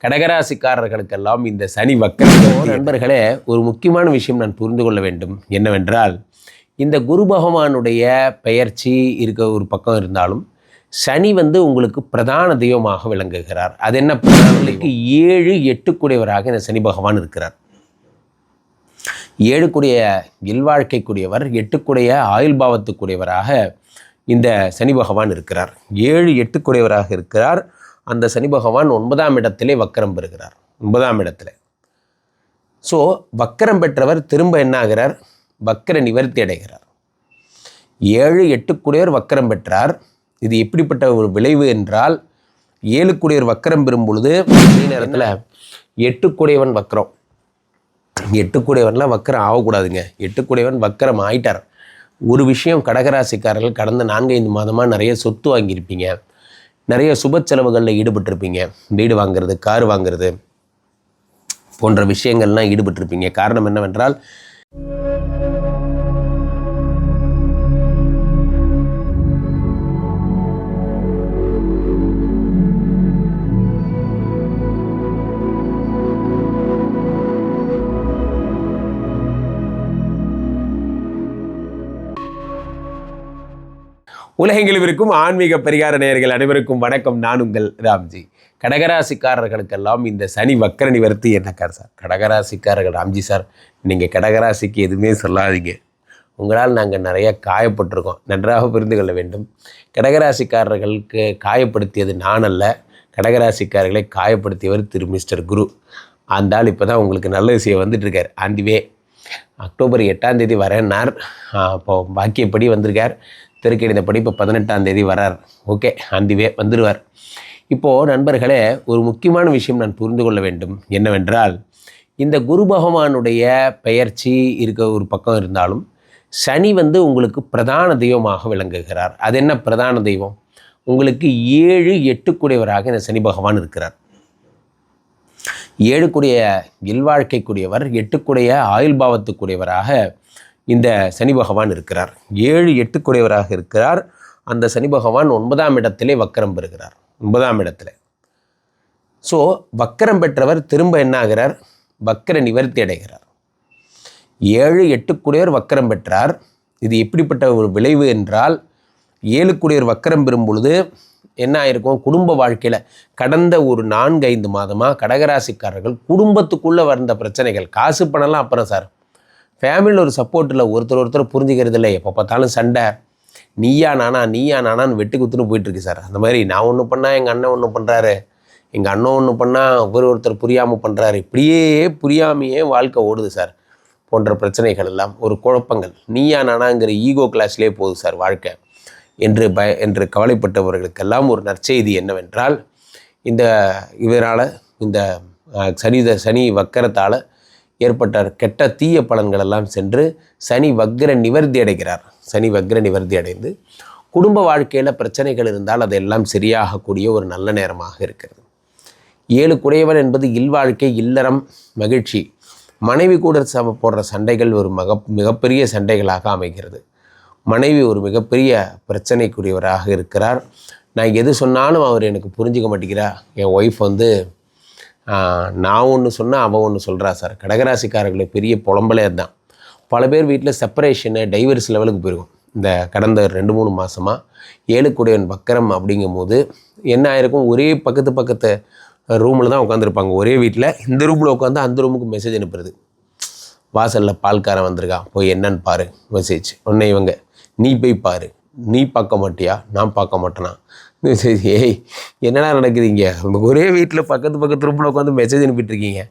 கடகராசிக்காரர்களுக்கெல்லாம் இந்த சனி வக்கரம் நண்பர்களே ஒரு முக்கியமான விஷயம் நான் புரிந்து கொள்ள வேண்டும். என்னவென்றால் இந்த குரு பகவானுடைய பெயர்ச்சி இருக்க ஒரு பக்கம் இருந்தாலும் சனி வந்து உங்களுக்கு பிரதான தெய்வமாக விளங்குகிறார். அது என்ன பிரதானங்களுக்கு ஏழு எட்டுக்குடையவராக இந்த சனி பகவான் இருக்கிறார். ஏழுக்குடைய இல்வாழ்க்கைக்குரியவர் எட்டுக்குடைய ஆயுள் பாவத்துக்குரியவராக இந்த சனி பகவான் இருக்கிறார். ஏழு எட்டுக்குடையவராக இருக்கிறார். அந்த சனி பகவான் ஒன்பதாம் இடத்திலே வக்கரம் பெறுகிறார். ஒன்பதாம் இடத்துல. ஸோ வக்கரம் பெற்றவர் திரும்ப என்ன ஆகிறார் வக்கர நிவர்த்தி அடைகிறார். ஏழு எட்டுக்குடையவர் வக்கரம் பெற்றார். இது எப்படிப்பட்ட ஒரு விளைவு என்றால் ஏழுக்குடையவர் வக்கரம் பெறும் பொழுது அதே நேரத்தில் எட்டுக்குடையவன் வக்கரம். எட்டுக்குடையவன்லாம் வக்கரம் ஆகக்கூடாதுங்க. எட்டுக்குடையவன் வக்கரம் ஆயிட்டார். ஒரு விஷயம் கடகராசிக்காரர்கள் கடந்த நான்கைந்து மாதமாக நிறைய சொத்து வாங்கியிருப்பீங்க. நிறைய சுப செலவுகளில் ஈடுபட்டிருப்பீங்க. வீடு வாங்குறது கார் வாங்குறது போன்ற விஷயங்கள்லாம் ஈடுபட்டிருப்பீங்க. காரணம் என்னவென்றால் உலகெங்கிலும் இருக்கும் ஆன்மீக பரிகார நேயர்கள் அனைவருக்கும் வணக்கம். நான் உங்கள் ராம்ஜி. கடகராசிக்காரர்களுக்கெல்லாம் இந்த சனி வக்கர நிவர்த்தி என்ன கார் சார்? கடகராசிக்காரர்கள் ராம்ஜி சார் நீங்கள் கடகராசிக்கு எதுவுமே சொல்லாதீங்க. உங்களால் நாங்கள் நிறைய காயப்பட்டிருக்கோம். நன்றாக புரிந்து கொள்ள வேண்டும். கடகராசிக்காரர்களுக்கு காயப்படுத்தியது நான் அல்ல. கடகராசிக்காரர்களை காயப்படுத்தியவர் திரு மிஸ்டர் குரு. அந்த ஆள் இப்போ தான் உங்களுக்கு நல்ல விஷயம் வந்துட்டு இருக்கார். ஆண்டிவே அக்டோபர் எட்டாம் தேதி வரேன்னார். அப்போ பாக்கியப்படி வந்திருக்கார். திருக்கணிதப்படி இப்போ பதினெட்டாம் தேதி வரார். ஓகே அந்திவே வந்துடுவார் இப்போது நண்பர்களே ஒரு முக்கியமான விஷயம் நான் புரிந்து கொள்ள வேண்டும். என்னவென்றால் இந்த குரு பகவானுடைய பெயர்ச்சி இருக்க ஒரு பக்கம் இருந்தாலும் சனி வந்து உங்களுக்கு பிரதான தெய்வமாக விளங்குகிறார். அது என்ன பிரதான தெய்வம்? உங்களுக்கு ஏழு எட்டுக்குடையவராக இந்த சனி பகவான் இருக்கிறார். ஏழுக்குடைய இல்வாழ்க்கைக்குரியவர் எட்டுக்குடைய ஆயுள் பாவத்துக்குரியவராக இந்த சனி பகவான் இருக்கிறார். ஏழு எட்டுக்குடையவராக இருக்கிறார். அந்த சனி பகவான் ஒன்பதாம் இடத்திலே வக்கரம் பெறுகிறார். ஒன்பதாம் இடத்துல. ஸோ வக்கரம் பெற்றவர் திரும்ப என்ன ஆகிறார் வக்கர நிவர்த்தி அடைகிறார். ஏழு எட்டுக்குடையவர் வக்கரம் பெற்றார். இது எப்படிப்பட்ட ஒரு விளைவு என்றால் ஏழுக்குடையவர் வக்கரம் பெறும் பொழுது என்ன ஆயிருக்கும்? குடும்ப வாழ்க்கையில் கடந்த ஒரு நான்கு ஐந்து மாதமாக கடகராசிக்காரர்கள் குடும்பத்துக்குள்ளே வந்த பிரச்சனைகள் காசு பணம்லாம் அப்புறம் சார் ஃபேமிலியில் ஒரு சப்போர்ட் இல்லை. ஒருத்தர் ஒருத்தர் புரிஞ்சுக்கிறது இல்லை. எப்போ பார்த்தாலும் சண்டை. நீயா நானா நீயா நானான்னு வெட்டி குத்துன்னு போயிட்டுருக்கு சார். அந்த மாதிரி நான் ஒன்று பண்ணால் எங்கள் அண்ணன் ஒன்று பண்ணுறாரு எங்கள் அண்ணன் ஒன்று பண்ணால் ஒவ்வொரு ஒருத்தர் புரியாமல் பண்ணுறாரு இப்படியே புரியாமையே வாழ்க்கை ஓடுது சார். போன்ற பிரச்சனைகள் எல்லாம் ஒரு குழப்பங்கள். நீயா நானாங்கிற ஈகோ கிளாஸ்லேயே போகுது சார் வாழ்க்கை. என்று பய என்று கவலைப்பட்டவர்களுக்கெல்லாம் ஒரு நற்செய்தி என்னவென்றால் இந்த இவரால் இந்த சனித சனி சனி வக்கரத்தால் ஏற்பட்ட கெட்ட தீய பலன்கள் எல்லாம் சென்று சனி வக்ர நிவர்த்தி அடைகிறார். சனி வக்ர நிவர்த்தி அடைந்து குடும்ப வாழ்க்கையில் பிரச்சனைகள் இருந்தால் அதெல்லாம் சரியாகக்கூடிய ஒரு நல்ல நேரமாக இருக்கிறது. ஏழு குடையவன் என்பது இல்வாழ்க்கை இல்லறம் மகிழ்ச்சி. மனைவி கூட சம போடுற சண்டைகள் ஒரு மக மிகப்பெரிய சண்டைகளாக அமைகிறது. மனைவி ஒரு மிகப்பெரிய பிரச்சனைக்குரியவராக இருக்கிறார். நான் எது சொன்னாலும் அவர் எனக்கு புரிஞ்சிக்க மாட்டேங்கிறா என் ஒய்ஃப் வந்து நான் ஒன்று சொன்னால் அவன் ஒன்று சொல்கிறா சார். கடகராசிக்காரர்களுக்கு பெரிய புலம்பலே அதுதான் பல பேர் வீட்டில் செப்பரேஷனு டைவர்ஸ் லெவலுக்கு போயிருக்கும். இந்த கடந்த ரெண்டு மூணு மாதமாக ஏழுக்குடையவன் வக்கரம் அப்படிங்கும்போது என்ன ஆயிருக்கும்? ஒரே பக்கத்து பக்கத்து ரூமில் தான் உட்காந்துருப்பாங்க ஒரே வீட்டில் இந்த ரூமில் உட்காந்து அந்த ரூமுக்கு மெசேஜ் அனுப்புறது. வாசலில் பால்காரன் வந்திருக்கான் போய் என்னன்னு பாரு. மெசேஜ். உன்னை இவங்க நீ போய் பாரு. நீ பார்க்க மாட்டியா? நான் பார்க்க மாட்டேனா? ஏய் என்னடா நடக்குதுங்க? ஒரே வீட்டில் பக்கத்து பக்கத்து ரூமில் உட்காந்து மெசேஜ் அனுப்பிட்டுருக்கீங்க.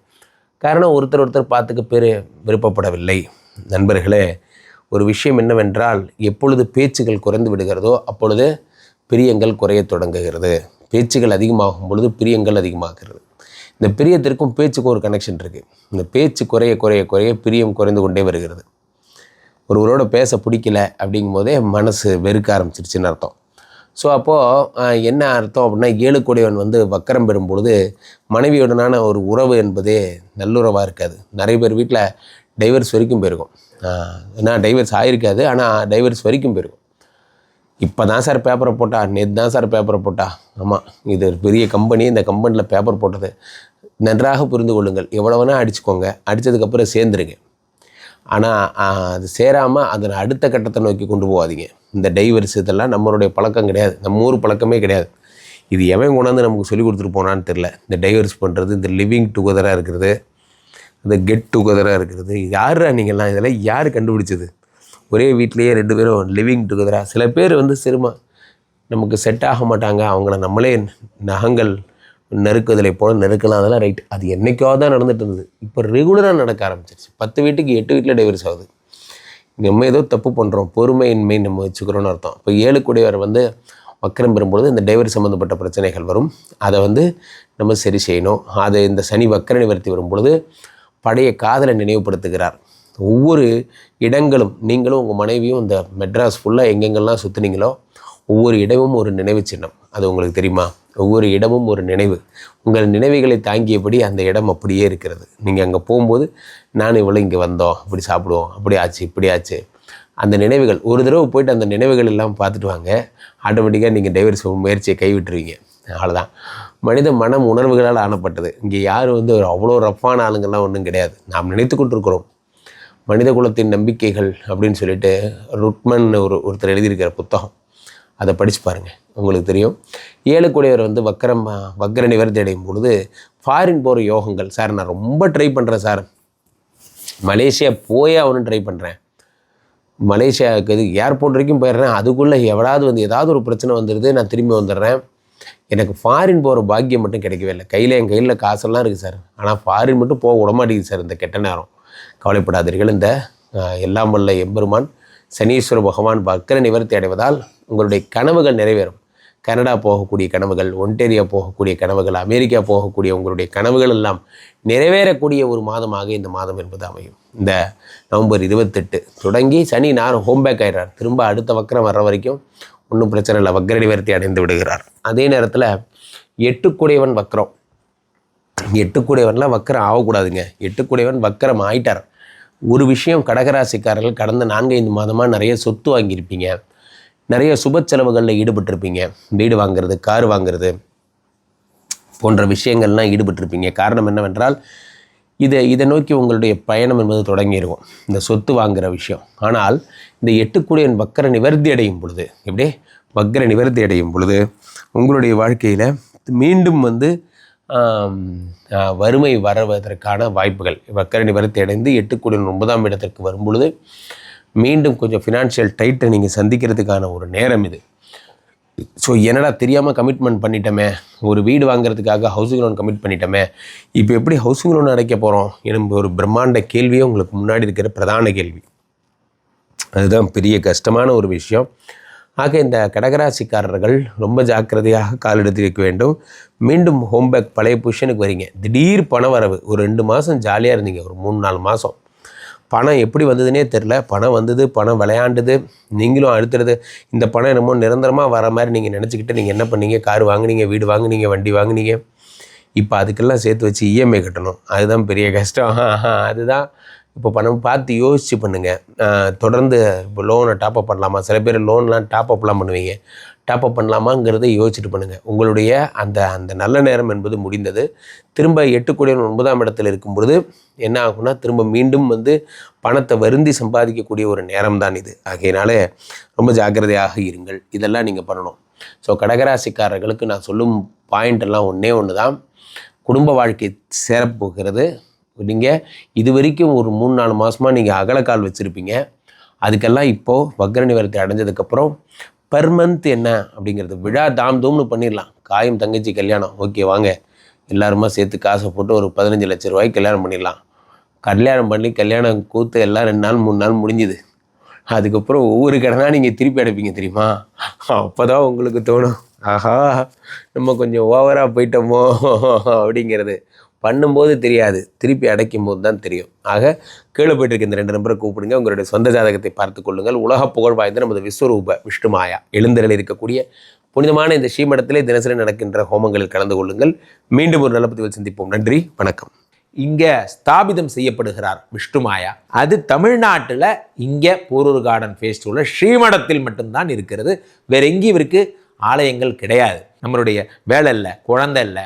காரணம் ஒருத்தர் ஒருத்தர் பார்த்துக்க பேர் விருப்பப்படவில்லை. நண்பர்களே ஒரு விஷயம் என்னவென்றால் எப்பொழுது பேச்சுகள் குறைந்து விடுகிறதோ அப்பொழுது பிரியங்கள் குறைய தொடங்குகிறது. பேச்சுகள் அதிகமாகும் பொழுது பிரியங்கள் அதிகமாகிறது. இந்த பிரியத்திற்கும் பேச்சுக்கும் ஒரு கனெக்ஷன் இருக்குது இந்த பேச்சு குறைய குறைய குறைய பிரியம் குறைந்து கொண்டே வருகிறது. ஒருவரோட பேச பிடிக்கல அப்படிங்கும் போதே மனசு வெறுக்க ஆரம்பிச்சிருச்சுன்னு அர்த்தம். ஸோ அப்போது என்ன அர்த்தம் அப்படின்னா ஏழு கோடியவன் வந்து வக்கரம் பெறும் பொழுது மனைவியுடனான ஒரு உறவு என்பதே நல்லுறவாக இருக்காது. நிறைய பேர் வீட்டில் டைவர்ஸ் வரைக்கும் போயிருக்கும். ஏன்னா டைவர்ஸ் ஆகிருக்காது ஆனால் டைவர்ஸ் வரைக்கும் போயிருக்கும். இப்போ தான் சார் பேப்பரை போட்டா நேற்று தான் சார் பேப்பரை போட்டா. ஆமாம் இது ஒரு பெரிய கம்பெனி இந்த கம்பெனியில் பேப்பர் போட்டது. நன்றாக புரிந்து கொள்ளுங்கள். எவ்வளோ வேணால் அடிச்சுக்கோங்க. அடித்ததுக்கப்புறம் சேர்ந்துருங்க. ஆனால் அது சேராமல் அதனை அடுத்த கட்டத்தை நோக்கி கொண்டு போகாதீங்க. இந்த டைவர்ஸ் இதெல்லாம் நம்மளுடைய பழக்கம் கிடையாது. நம்ம ஊர் பழக்கமே கிடையாது. இது எவன் கொண்டாந்து நமக்கு சொல்லி கொடுத்துட்டு போனான்னு தெரில இந்த டைவர்ஸ் பண்ணுறது இந்த லிவிங் டுகெதராக இருக்கிறது இந்த கெட் டுகெதராக இருக்கிறது. யாரா நீங்கள்லாம் இதெல்லாம் யார் கண்டுபிடிச்சது? ஒரே வீட்லேயே ரெண்டு பேரும் லிவிங் டுகெதராக சில பேர் வந்து சிறுமா நமக்கு செட் ஆக மாட்டாங்க. அவங்கள நம்மளே நகங்கள் நெருக்குதலை போல நெருக்கலாம். அதெல்லாம் ரைட் அது என்றைக்காவது தான் நடந்துகிட்டு இருந்தது. இப்போ ரெகுலராக நடக்க ஆரம்பிச்சிருச்சு. பத்து வீட்டுக்கு எட்டு வீட்டில் டைவர்ஸ் ஆகுது. நம்ம ஏதோ தப்பு பண்ணுறோம் பொறுமையின்மை நம்ம வச்சுக்கிறோன்னு அர்த்தம். இப்போ ஏழு கூடியவர் வந்து வக்கரம் பெறும்பொழுது இந்த டைவர் சம்மந்தப்பட்ட பிரச்சனைகள் வரும். அதை வந்து நம்ம சரி செய்யணும். அதை இந்த சனி வக்கர நிவர்த்தி வரும்பொழுது பழைய காதலை நினைவுபடுத்துகிறார். ஒவ்வொரு இடங்களும் நீங்களும் உங்கள் மனைவியும் இந்த மெட்ராஸ் ஃபுல்லாக எங்கெங்கெல்லாம் சுற்றுனீங்களோ ஒவ்வொரு இடமும் ஒரு நினைவு சின்னம். அது உங்களுக்கு தெரியுமா? ஒவ்வொரு இடமும் ஒரு நினைவு. உங்கள் நினைவுகளை தாங்கியபடி அந்த இடம் அப்படியே இருக்கிறது. நீங்கள் அங்கே போகும்போது நான் இவ்வளோ இங்கே வந்தோம். இப்படி சாப்பிடுவோம். அப்படி ஆச்சு இப்படி ஆச்சு. அந்த நினைவுகள் ஒரு தடவை போயிட்டு அந்த நினைவுகள் எல்லாம் பார்த்துட்டு வாங்க. ஆட்டோமேட்டிக்காக நீங்கள் டைவர்ஸ் முயற்சியை கைவிட்டுருவீங்க. அவ்வளோதான் மனித மனம் உணர்வுகளால் ஆனப்பட்டது இங்கே யாரும் வந்து ஒரு அவ்வளோ ரஃப்பான ஆளுங்கள்லாம் ஒன்றும் கிடையாது. நாம் நினைத்து கொண்டிருக்கிறோம். மனித குலத்தின் நம்பிக்கைகள் அப்படின்னு சொல்லிட்டு ருட்மன் ஒரு ஒருத்தர் எழுதியிருக்கிற புத்தகம். அதை படித்து பாருங்கள் உங்களுக்கு தெரியும். ஏழு கூடியவர் வந்து வக்கரம் வக்கர நிவர்த்தி அடையும் பொழுது ஃபாரின் போகிற யோகங்கள். சார் நான் ரொம்ப ட்ரை பண்ணுறேன் சார் மலேசியா போயே அவனும் ட்ரை பண்ணுறேன் மலேசியாவுக்கு இது ஏர்போர்ட் வரைக்கும் போயிடுறேன். அதுக்குள்ளே எவ்வளவு வந்து ஏதாவது ஒரு பிரச்சனை வந்துடுது நான் திரும்பி வந்துடுறேன். எனக்கு ஃபாரின் போகிற பாக்கியம் மட்டும் கிடைக்கவே இல்லை. கையில் என் கையில் காசெல்லாம் இருக்குது சார் ஆனால் ஃபாரின் மட்டும் போக விட மாட்டேங்குது சார் இந்த கெட்ட நேரம். கவலைப்படாதீர்கள். இந்த எல்லாம் வல்ல எம்பெருமான் சனீஸ்வர பகவான் பக்கர நிவர்த்தி அடைவதால் உங்களுடைய கனவுகள் நிறைவேறும். கனடா போகக்கூடிய கனவுகள் ஒன்டேரியா போகக்கூடிய கனவுகள் அமெரிக்கா போகக்கூடிய உங்களுடைய கனவுகள் எல்லாம் நிறைவேறக்கூடிய ஒரு மாதமாக இந்த மாதம் என்பது அமையும். இந்த நவம்பர் இருபத்தெட்டு தொடங்கி சனி நார் ஹோம் பேக் ஆயிடுறார். திரும்ப அடுத்த வக்கரம் வர்ற வரைக்கும் ஒன்றும் பிரச்சனை இல்லை. வக்கர நிவர்த்தி அடைந்து விடுகிறார். அதே நேரத்தில் எட்டுக்குடையவன் வக்கரம் எட்டுக்குடையவன்லாம் வக்கரம் ஆகக்கூடாதுங்க. எட்டுக்குடையவன் வக்கரம் ஆயிட்டார். ஒரு விஷயம் கடகராசிக்காரர்கள் கடந்த நான்கைந்து மாதமாக நிறைய சொத்து வாங்கியிருப்பீங்க. நிறைய சுப செலவுகளில் ஈடுபட்டிருப்பீங்க. வீடு வாங்குறது கார் வாங்குறது போன்ற விஷயங்கள்லாம் ஈடுபட்டிருப்பீங்க. காரணம் என்னவென்றால் இதை இதை நோக்கி உங்களுடைய பயணம் என்பது தொடங்கியிருக்கும் இந்த சொத்து வாங்குகிற விஷயம். ஆனால் இந்த எட்டுக்குடியன் வக்கர நிவர்த்தி அடையும் பொழுது எப்படி? வக்கர நிவர்த்தி அடையும் பொழுது உங்களுடைய வாழ்க்கையில் மீண்டும் வந்து வறுமை வரவதற்கான வாய்ப்புகள். வக்கர நிவர்த்தி அடைந்து எட்டுக்குடியன் ஒன்பதாம் இடத்திற்கு வரும் பொழுது மீண்டும் கொஞ்சம் ஃபினான்ஷியல் டைட்டை நீங்கள் சந்திக்கிறதுக்கான ஒரு நேரம் இது. ஸோ என்னடா தெரியாமல் கமிட்மெண்ட் பண்ணிட்டோமே? ஒரு வீடு வாங்குறதுக்காக ஹவுசிங் லோன் கமிட் பண்ணிட்டோமே? இப்போ எப்படி ஹவுசிங் லோன் அடைக்க போகிறோம் எனும் ஒரு பிரம்மாண்ட கேள்வியே உங்களுக்கு முன்னாடி இருக்கிற பிரதான கேள்வி. அதுதான் பெரிய கஷ்டமான ஒரு விஷயம். ஆக இந்த கடகராசிக்காரர்கள் ரொம்ப ஜாக்கிரதையாக கால் எடுத்து வைக்க வேண்டும். மீண்டும் ஹோம்பேக் பழைய பொசிஷனுக்கு வரீங்க. திடீர் பண வரவு. ஒரு ரெண்டு மாதம் ஜாலியாக இருந்தீங்க. ஒரு மூணு நாலு மாதம் பணம் எப்படி வந்ததுன்னே தெரில பணம் வந்தது பணம் விளையாண்டுது நீங்களும் அழுத்துறது. இந்த பணம் என்னமோ நிரந்தரமாக வர மாதிரி நீங்கள் நினச்சிக்கிட்டு நீங்கள் என்ன பண்ணீங்க? கார் வாங்குனீங்க வீடு வாங்குனீங்க வண்டி வாங்குனீங்க. இப்போ அதுக்கெல்லாம் சேர்த்து வச்சு இஎம்ஐ கட்டணும். அதுதான் பெரிய கஷ்டம். அதுதான். இப்போ பணம் பார்த்து யோசித்து பண்ணுங்கள் தொடர்ந்து இப்போ லோனை டாப்அப் பண்ணலாமா? சில பேர் லோன்லாம் டாப்அப்லாம் பண்ணுவீங்க. டாப்அப் பண்ணலாமாங்கிறத யோசிச்சுட்டு பண்ணுங்கள் உங்களுடைய அந்த அந்த நல்ல நேரம் என்பது முடிந்தது. திரும்ப எட்டு கோடி ஒன்பதாம் இடத்துல இருக்கும்பொழுது என்ன ஆகும்னா திரும்ப மீண்டும் வந்து பணத்தை வருந்தி சம்பாதிக்கக்கூடிய ஒரு நேரம் தான் இது. ஆகையினால ரொம்ப ஜாக்கிரதையாக இருங்கள். இதெல்லாம் நீங்கள் பண்ணணும். ஸோ கடகராசிக்காரர்களுக்கு நான் சொல்லும் பாயிண்ட் எல்லாம் ஒன்றே ஒன்று தான் குடும்ப வாழ்க்கை சேரப்போகிறது. நீங்கள் இது வரைக்கும் ஒரு மூணு நாலு மாதமாக நீங்கள் அகலக்கால் வச்சுருப்பீங்க. அதுக்கெல்லாம் இப்போது வக்ர நிவர்த்தி அடைஞ்சதுக்கப்புறம் பர் மந்த் என்ன அப்படிங்கிறது? விழா தாம் தூம்னு பண்ணிடலாம். காயும் தங்கச்சி கல்யாணம். ஓகே வாங்க. எல்லாருமா சேர்த்து காசை போட்டு ஒரு பதினஞ்சு லட்ச ரூபாய்க்கு கல்யாணம் பண்ணிடலாம். கல்யாணம் பண்ணி கல்யாணம் கூத்து எல்லாம் ரெண்டு நாள் மூணு நாள் முடிஞ்சுது. அதுக்கப்புறம் ஒவ்வொரு கடனாக நீங்கள் திருப்பி அடைப்பீங்க தெரியுமா? அப்போ தான் உங்களுக்கு தோணும். ஆஹா நம்ம கொஞ்சம் ஓவராக போயிட்டோமோ அப்படிங்கிறது. பண்ணும்போது தெரியாது. திருப்பி அடைக்கும் போது தான் தெரியும். ஆக கீழே போயிட்டு இருக்க இந்த ரெண்டு நம்பரை கூப்பிடுங்க. உங்களுடைய சொந்த ஜாதகத்தை பார்த்து கொள்ளுங்கள். உலக புகழ் வாய்ந்த நமது விஸ்வரூப விஷ்ணுமாயா எழுந்தரில் இருக்கக்கூடிய புனிதமான இந்த ஸ்ரீமடத்திலே தினசரி நடக்கின்ற ஹோமங்களில் கலந்து கொள்ளுங்கள். மீண்டும் ஒரு நல்ல பதிவில் சந்திப்போம். நன்றி வணக்கம். இங்கே ஸ்தாபிதம் செய்யப்படுகிறார் விஷ்ணுமாயா அது தமிழ்நாட்டில் இங்கே போரூர் கார்டன் ஃபேஸ்டிவலில் ஸ்ரீமடத்தில் மட்டும்தான் இருக்கிறது. வேற எங்கேயும் இவருக்கு ஆலயங்கள் கிடையாது. நம்மளுடைய வேலை இல்லை குழந்தை இல்லை